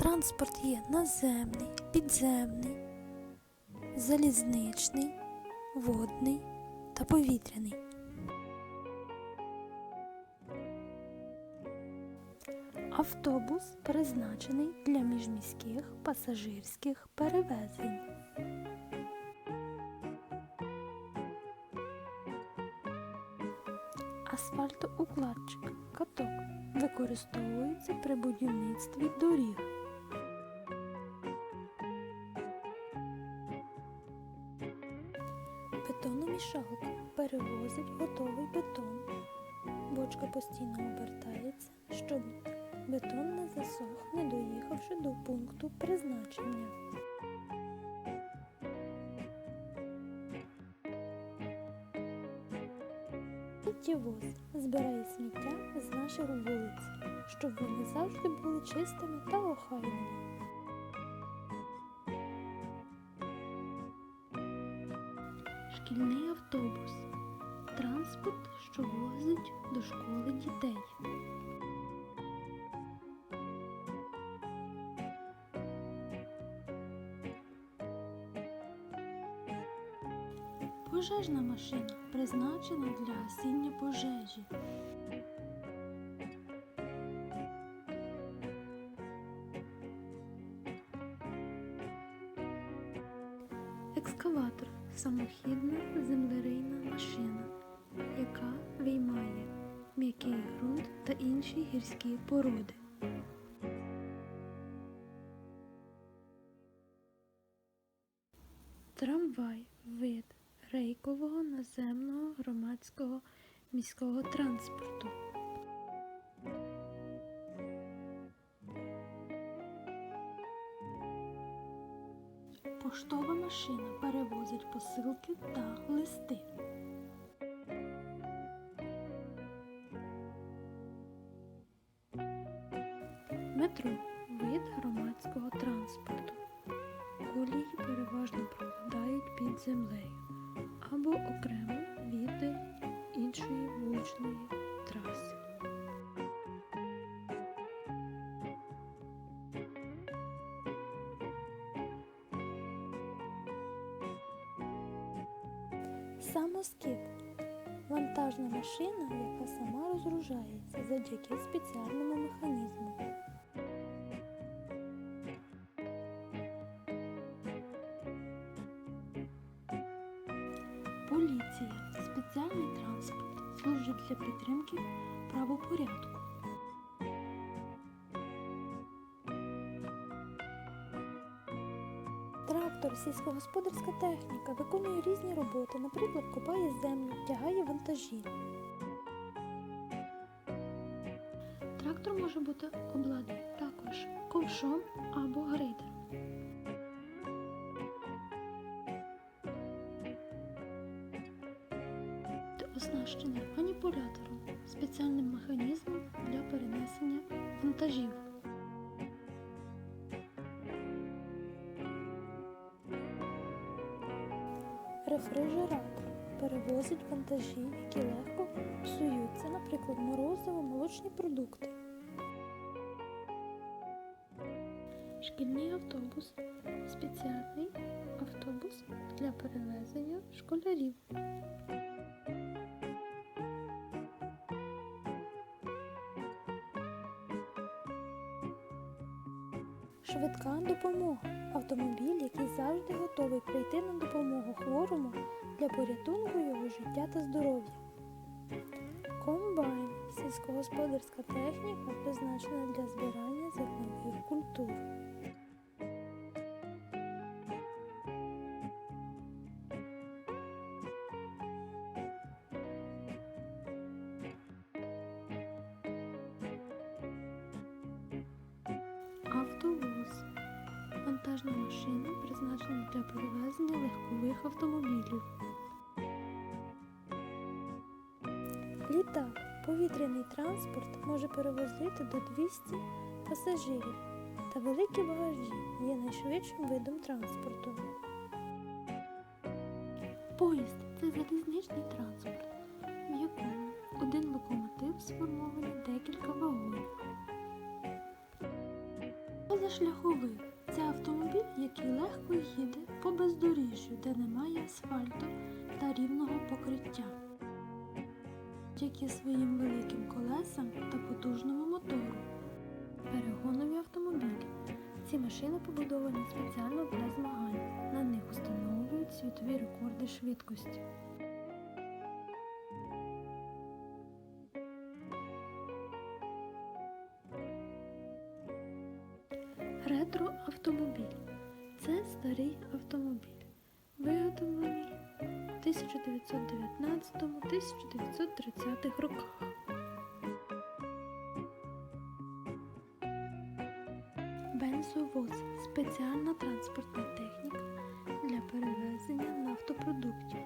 Транспорт є наземний, підземний, залізничний, водний та повітряний. Автобус призначений для міжміських пасажирських перевезень. Асфальтоукладчик каток використовується при будівництві доріг. Бетономішалка перевозить готовий бетон. Бочка постійно обертається, щоб бетон не засох, не доїхавши до пункту призначення. Сміттєвоз збирає сміття з наших вулиць, щоб вони завжди були чистими та охайними. Шкільний автобус транспорт, що возить до школи дітей. Пожежна машина призначена для гасіння пожежі. Самохідна землерийна машина, яка виймає м'який ґрунт та інші гірські породи. Трамвай вид рейкового наземного громадського міського транспорту. Поштова машина перевозить посилки та листи. Метро вид громадського транспорту. Колії переважно прокладають під землею або окремо від Самоскид вантажна машина, яка сама розгружається завдяки спеціальному механізму. Поліція спеціальний транспорт служить для підтримки правопорядку. Трактор, сільськогосподарська техніка виконує різні роботи, наприклад, копає землю, тягає вантажі. Трактор може бути обладнаний також ковшом або грейдером. оснащений маніпулятором, спеціальним механізмом для перенесення вантажів. Рефрижератор перевозить вантажі, які легко псуються, наприклад, морозиво, молочні продукти. Шкільний автобус спеціальний автобус для перевезення школярів. Швидка допомога. Автомобіль, який завжди готовий прийти на допомогу хворому для порятунку його життя та здоров'я. Комбайн сільськогосподарська техніка, призначена для збирання зернових культур. Автовоз вантажна машина, призначена для перевезення легкових автомобілів. Літак повітряний транспорт може перевозити до 200 пасажирів, та великі багажі є найшвидшим видом транспорту. Поїзд це залізничний транспорт, в якому один локомотив сформований декілька вагонів. Позашляховик це автомобіль, який легко їде по бездоріжжю, де немає асфальту та рівного покриття. Завдяки своїм великим колесам та потужному мотору. Перегонові автомобілі. Ці машини побудовані спеціально для змагань. На них встановлюють світові рекорди швидкості. Ретроавтомобіль це старий автомобіль, виготовлений в 1919-1930 роках. Бензовоз спеціальна транспортна техніка для перевезення нафтопродуктів.